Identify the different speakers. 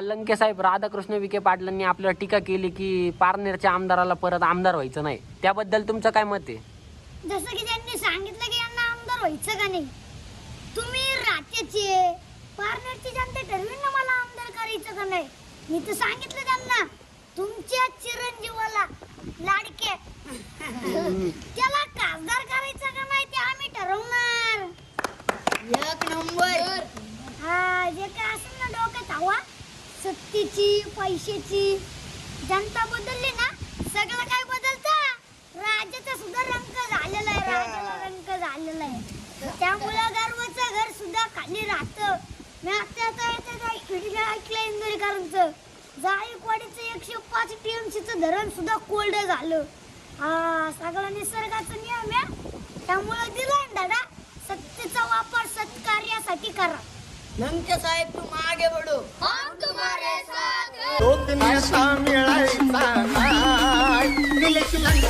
Speaker 1: काल लंके साहेब राधाकृष्ण विखे पाटलांनी आपल्यावर टीका केली की पारनेरच्या आमदाराला परत आमदार व्हायचं नाही. त्याबद्दल तुमचं काय मत आहे?
Speaker 2: जसं की त्यांनी सांगितलं की यांना आमदार व्हायचं का नाही तुम्ही रात्याचे पारनेरची जनता ठरवी ना मला आमदार करायचं का नाही. मी तर सांगितलं त्यांना तुमच्या चिरंजीवाला लाडके सत्तेची पैशाची. जनता बदलली ना सगळं काय बदलतं? राज्याचा सुद्धा रंग झालेला आहे राज्याला रंग झालेला आहे. त्यामुळं गर्वाचं घर सुद्धा खाली राहतं. मी आता व्हिडिओ ऐकलं इंदोरीकरांचं जायकवाडीचं एकशे पाच टीएमसीचं धरण सुद्धा कोल्ड झालं. हा सगळा निसर्गाचा नियम आहे. त्यामुळं दिला दादा सत्तेचा वापर सत्कार्यासाठी करा.
Speaker 3: लंके साहेब तुम आगे
Speaker 4: मत मिळायचा नाही